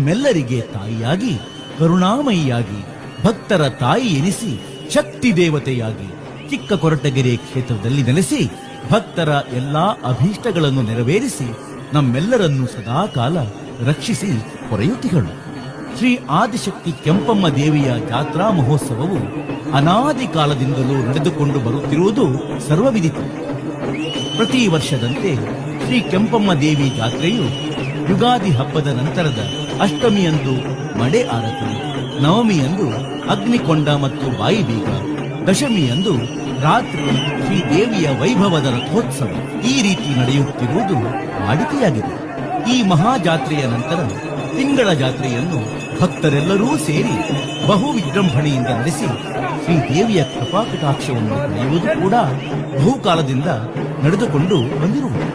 ನಮ್ಮೆಲ್ಲರಿಗೆ ತಾಯಿಯಾಗಿ, ಕರುಣಾಮಯಿಯಾಗಿ, ಭಕ್ತರ ತಾಯಿ ಎನಿಸಿ, ಶಕ್ತಿ ದೇವತೆಯಾಗಿ, ಚಿಕ್ಕ ಕೊರಟಗೆರೆ ಕ್ಷೇತ್ರದಲ್ಲಿ ನೆಲೆಸಿ, ಭಕ್ತರ ಎಲ್ಲಾ ಅಭೀಷ್ಟಗಳನ್ನು ನೆರವೇರಿಸಿ, ನಮ್ಮೆಲ್ಲರನ್ನು ಸದಾಕಾಲ ರಕ್ಷಿಸಿ ಹೊರೆಯುತ್ತಿಗಳು. ಶ್ರೀ ಆದಿಶಕ್ತಿ ಕೆಂಪಮ್ಮ ದೇವಿಯ ಜಾತ್ರಾ ಮಹೋತ್ಸವವು ಅನಾದಿ ಕಾಲದಿಂದಲೂ ನಡೆದುಕೊಂಡು ಬರುತ್ತಿರುವುದು ಸರ್ವವಿದಿತ. ಪ್ರತಿ ವರ್ಷದಂತೆ ಶ್ರೀ ಕೆಂಪಮ್ಮ ದೇವಿ ಜಾತ್ರೆಯು ಯುಗಾದಿ ಹಬ್ಬದ ನಂತರದ ಅಷ್ಟಮಿಯಂದು ಮಡೆ ಆರತಿ, ನವಮಿಯಂದು ಅಗ್ನಿಕೊಂಡ ಮತ್ತು ಬಾಯಿ ಬೀಗ ದಶಮಿಯಂದು ರಾತ್ರಿ ಶ್ರೀ ದೇವಿಯ ವೈಭವದ ರಥೋತ್ಸವ ಈ ರೀತಿ ನಡೆಯುತ್ತಿರುವುದು ವಾಡಿಕೆಯಾಗಿದೆ ಈ ಮಹಾಜಾತ್ರೆಯ ನಂತರ ತಿಂಗಳ ಜಾತ್ರೆಯನ್ನು ಭಕ್ತರೆಲ್ಲರೂ ಸೇರಿ ಬಹು ವಿಜೃಂಭಣೆಯಿಂದ ನಡೆಸಿ ಶ್ರೀ ದೇವಿಯ ಕೃಪಾಕಟಾಕ್ಷವನ್ನು ಪಡೆಯುವುದು ಕೂಡ ಬಹುಕಾಲದಿಂದ ನಡೆದುಕೊಂಡು ಬಂದಿರುವುದು.